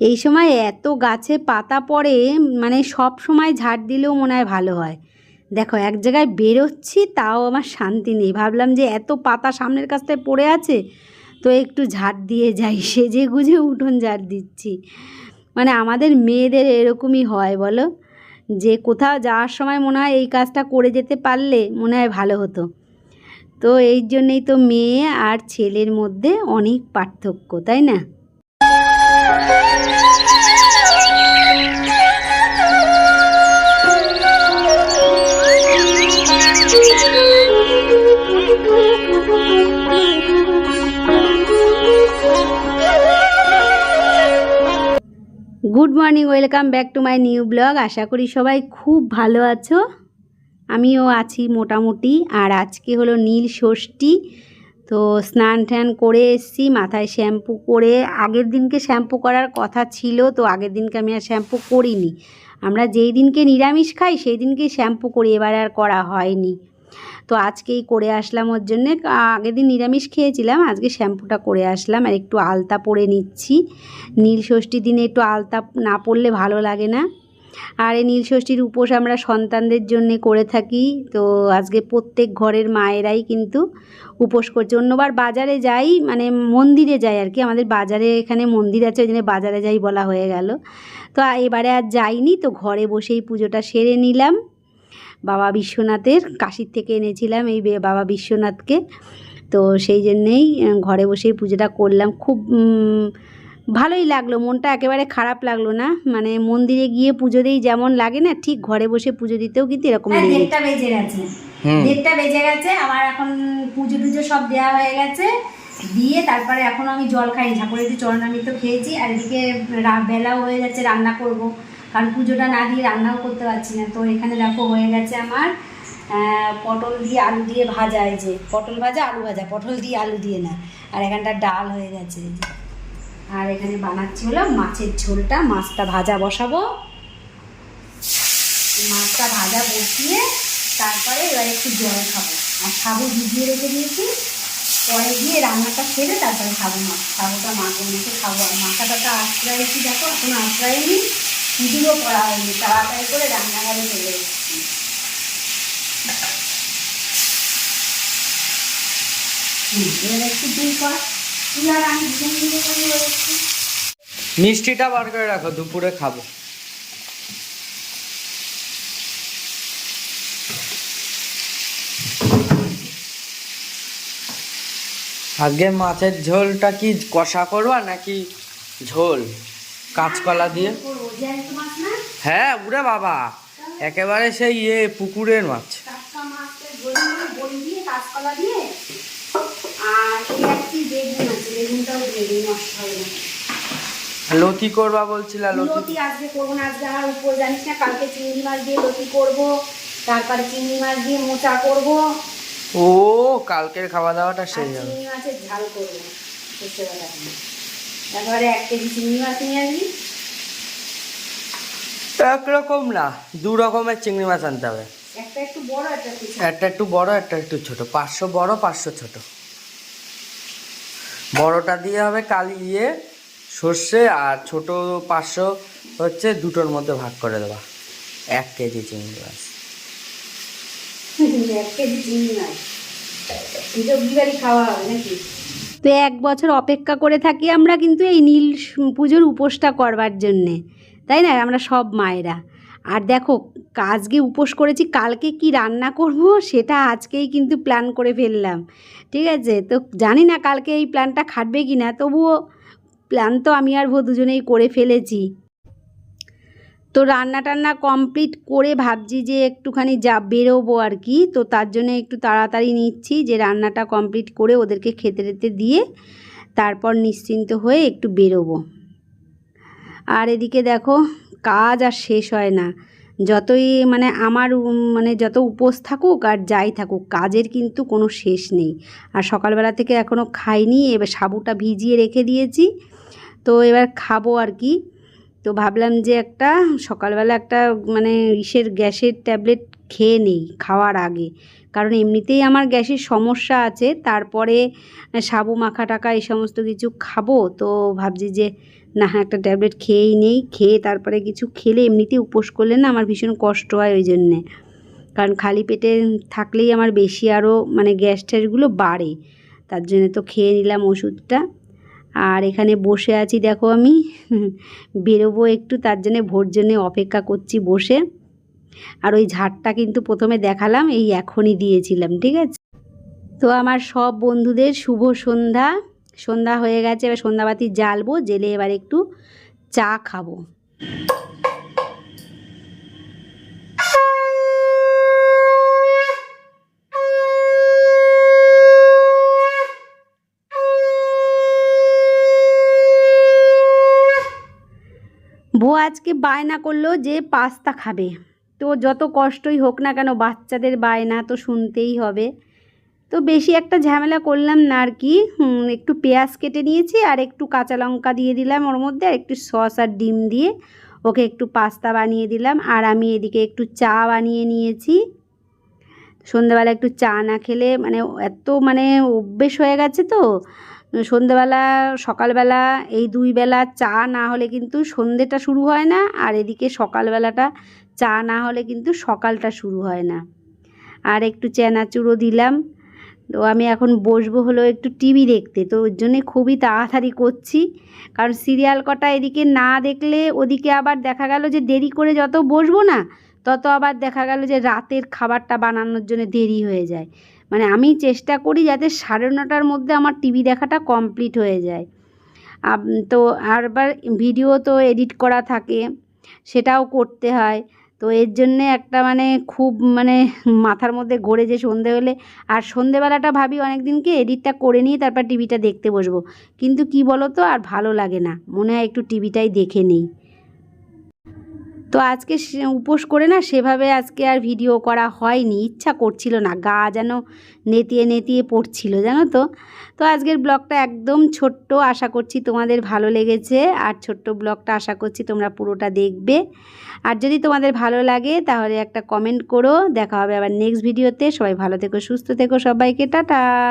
এই সময় এত গাছে পাতা পড়ে মানে সব সময় ঝাড় দিলেও মনে হয় ভালো হয়। দেখো, এক জায়গায় বেরোচ্ছি, তাও আমার শান্তি নেই। ভাবলাম যে এত পাতা সামনের কাছটায় পড়ে আছে, তো একটু ঝাড় দিয়ে যাই, সেজে গুজে উঠোন ঝাড় দিচ্ছি। মানে আমাদের মেয়েদের এরকমই হয়, বলো? যে কোথাও যাওয়ার সময় মনে হয় এই কাজটা করে যেতে পারলে মনে হয় ভালো হতো। তো এই জন্যেই তো মেয়ে আর ছেলের মধ্যে অনেক পার্থক্য, তাই না? Good morning welcome back to my new blog আশা করি সবাই খুব ভালো আছো। আমিও আছি মোটামুটি। আর আজকে হলো নীল ষষ্ঠী। তো স্নান ট্যান করে এসেছি, মাথায় শ্যাম্পু করে। আগের দিনকে শ্যাম্পু করার কথা ছিল, তো আগের দিনকে আমি আর শ্যাম্পু করিনি। আমরা যেই দিনকে নিরামিষ খাই, সেই দিনকেই শ্যাম্পু করি, এবার আর করা হয়নি। তো আজকেই করে আসলাম ওর জন্যে। আগের দিন নিরামিষ খেয়েছিলাম, আজকে শ্যাম্পুটা করে আসলাম। আর একটু আলতা পরে নিচ্ছি। নীল ষষ্ঠী দিনে একটু আলতা না পরলে ভালো লাগে না। আর এই নীল ষষ্ঠীর উপোস আমরা সন্তানদের জন্য করে থাকি। তো আজকে প্রত্যেক ঘরের মায়েরাই কিন্তু উপোস করছে। অন্যবার বাজারে যাই মানে মন্দিরে যাই আর কি, আমাদের বাজারে এখানে মন্দির আছে, ওই জন্য বাজারে যাই বলা হয়ে গেল। তো এবারে আর যাইনি, তো ঘরে বসেই পুজোটা সেরে নিলাম। বাবা বিশ্বনাথের কাশির থেকে এনেছিলাম এই বাবা বিশ্বনাথকে। তো সেই জন্যেই ঘরে বসেই পুজোটা করলাম। খুব ভালোই লাগল মনটা একেবারে খারাপ লাগল না? মানে মন্দিরে গিয়ে পুজো দিই যেমন লাগে না ঠিক ঘরে বসে পুজো দিতেও কিন্তু এরকম হ্যাঁ, দেড়টা বেজে গেছে। দেড়টা বেজে গেছে আমার এখন পুজো টুজো সব দেওয়া হয়ে গেছে। দিয়ে তারপরে এখন আমি জল খাই ঠাকুরের একটু চরণামৃত খেয়েছি আর এদিকে বেলাও হয়ে যাচ্ছে রান্না করব। কারণ পুজোটা না দিয়ে রান্নাও করতে পারছি না। তো এখানে দেখো হয়ে গেছে আমার আহ, পটল দিয়ে আলু দিয়ে ভাজা এই যে পটল ভাজা আলু ভাজা পটল দিয়ে আলু দিয়ে না আর এখানটা ডাল হয়ে গেছে। আর এখানে বানাচ্ছি হলো মাছের ঝোলটা, মাছটা ভাজা বসাবো। মাছটা ভাজা বসিয়ে তারপরে এবার একটু জল খাব। আর সাবু ভিজিয়ে রেখে দিয়েছি। পরে গিয়ে রান্নাটা সেরে তারপরে খাব মাছ সাবুটা মাকে মেখে খাব। আর মাথাটা আশ্রয়েছি দেখো, এখনও আশ্রয়নি ভিডিও করা হয়নি, তাড়াতাড়ি করে রান্নাঘরে চলে এসেছি। এবার একটু দুই কর মিষ্টিটা বার করে রাখো, দুপুরে খাব। আগে মাছের ঝোলটা কি কষা করবা নাকি ঝোল? কাঁচকলা দিয়ে? হ্যাঁ উড়ে বাবা। একেবারে সেই ইয়ে পুকুরের মাছ। কাঁচকলা দিয়ে আর এই একটি বেগুন আছে বেগুনটাও দিয়ে নষ্ট হবে না লতি করবা বলছিলা লতি। লতি আজকে করব না আজকে আমার উপর জানিস না কালকে চিংড়ি মাছ দিয়ে লতি করব তারপরে চিংড়ি মাছ দিয়ে মোচা করব। ও কালকের খাওয়া দাওয়াটা সেই চিংড়ি মাছের ঝাল করব তারপরে এক কেজি চিংড়ি মাছ নিয়ে আসবি। একরকম না দু রকমের চিংড়ি মাছ আনতে হবে। একটা একটু বড় একটা। একটা একটু বড় একটা একটু ছোট। পাঁচশো বড় পাঁচশো ছোট। বড়টা দিয়ে হবে কালি ইয়ে সর্ষে আর ছোট পাঁচশো হচ্ছে দুটোর মধ্যে ভাগ করে দেওয়া এক কেজি চিংড়ি মাছ। এক কেজি চিংড়ি মাছ? খাওয়া হবে নাকি? তো এক বছর অপেক্ষা করে থাকি আমরা কিন্তু এই নীল পুজোর উপোসটা করবার জন্যে। তাই না? আমরা সব মায়েরা। আর দেখো আজকে উপোস করেছি, কালকে কি রান্না করব সেটা আজকেই কিন্তু প্ল্যান করে ফেললাম, ঠিক আছে? তো জানি না কালকে এই প্ল্যানটা খাটবে কি না তবুও প্ল্যান তো আমি আর ভো দুজনেই করে ফেলেছি। তো রান্না টান্না কমপ্লিট করে ভাবছি যে একটুখানি যা বেরোবো আর কি, তো তার জন্য একটু তাড়াতাড়ি নিচ্ছি যে রান্নাটা কমপ্লিট করে ওদেরকে খেতে টেতে দিয়ে তারপর নিশ্চিন্ত হয়ে একটু বেরোবো। আর এদিকে দেখো কাজ আর শেষ হয় না। যতই মানে আমার মানে যত উপোস থাকুক আর যাই থাকুক, কাজের কিন্তু কোনো শেষ নেই। আর সকালবেলা থেকে এখনও খাইনি, এবার সাবুটা ভিজিয়ে রেখে দিয়েছি। তো এবার খাব আর কি। তো ভাবলাম যে একটা সকালবেলা একটা মানে ইসের গ্যাসের ট্যাবলেট খেয়ে নেই খাওয়ার আগে। কারণ এমনিতেই আমার গ্যাসের সমস্যা আছে, তারপরে সাবু, মাখা টাকা এই সমস্ত কিছু খাব। তো ভাবছি যে, না, একটা ট্যাবলেট খেয়েই নেই, খেয়ে তারপরে কিছু খেলে এমনিতেই উপোস করলে না আমার ভীষণ কষ্ট হয় ওই জন্যে। কারণ খালি পেটে থাকলেই আমার বেশি আরও মানে গ্যাস ট্যাসগুলো বাড়ে। তার জন্য তো খেয়ে নিলাম ওষুধটা। আর এখানে বসে আছি দেখো আমি। বেরোবো একটু, তার জন্যে ভোর জন্যে অপেক্ষা করছি বসে। আর ওই ঝাড়টা কিন্তু প্রথমে দেখালাম, এই এখনই দিয়েছিলাম, ঠিক আছে? তো আমার সব বন্ধুদের শুভ সন্ধ্যা। সন্ধ্যা হয়ে গেছে, এবার সন্ধ্যাবাতি জ্বালবো জেলে এবার একটু চা খাব। বউ আজকে বায়না করল যে পাস্তা খাবে। তো যত কষ্টই হোক না কেন বাচ্চাদের বায়না তো শুনতেই হবে। তো বেশি একটা ঝামেলা করলাম না আর কি। একটু পেঁয়াজ কেটে নিয়েছি আর একটু কাঁচা লঙ্কা দিয়ে দিলাম ওর মধ্যে আর একটু সস আর ডিম দিয়ে। ওকে একটু পাস্তা বানিয়ে দিলাম আর আমি এদিকে একটু চা বানিয়ে নিয়েছি। সন্ধ্যাবেলা একটু চা না খেলে মানে এত মানে অভ্যেস হয়ে গেছে তো। সন্ধেবেলা, সকালবেলা, এই দুই বেলা চা না হলে কিন্তু সন্ধেটা শুরু হয় না আর এদিকে সকালবেলাটা চা না হলে কিন্তু সকালটা শুরু হয় না। আর একটু চেনাচুরো দিলাম। তো আমি এখন বসবো হলো একটু টিভি দেখতে। তো ওর জন্যে খুবই তাড়াতাড়ি করছি। কারণ সিরিয়াল কটা এদিকে না দেখলে ওদিকে আবার দেখা গেল যে দেরি করে যত বসবো না, তত আবার দেখা গেল যে রাতের খাবারটা বানানোর জন্য দেরি হয়ে যায়। মানে আমি চেষ্টা করি যাতে সাড়ে নটার মধ্যে আমার টিভি দেখাটা কমপ্লিট হয়ে যায়। তো আরবার ভিডিও তো এডিট করা থাকে, সেটাও করতে হয়। তো এর জন্যে একটা মানে খুব মানে মাথার মধ্যে ঘোরে যে সন্ধে হলে, আর সন্ধেবেলাটা ভাবি অনেক দিনকে এডিটটা করে নিয়ে তারপর টিভিটা দেখতে বসবো। কিন্তু কি বলো তো আর ভালো লাগে না। মনে হয় একটু টিভিটাই দেখে নিই। তো আজকে উপোস করে না সেভাবে আজকে আর ভিডিও করা হয়নি। ইচ্ছা করছিল না, গা যেন নেতিয়ে নেতিয়ে পড়ছিল, জানো তো? তো আজকের ব্লগটা একদম ছোট্ট, আশা করছি তোমাদের ভালো লেগেছে। আর ছোট্ট ব্লগটা আশা করছি তোমরা পুরোটা দেখবে। আর যদি তোমাদের ভালো লাগে তাহলে একটা কমেন্ট করো। দেখা হবে আবার নেক্সট ভিডিওতে সবাই ভালো থেকো, সুস্থ থেকো সবাইকে। টাটা!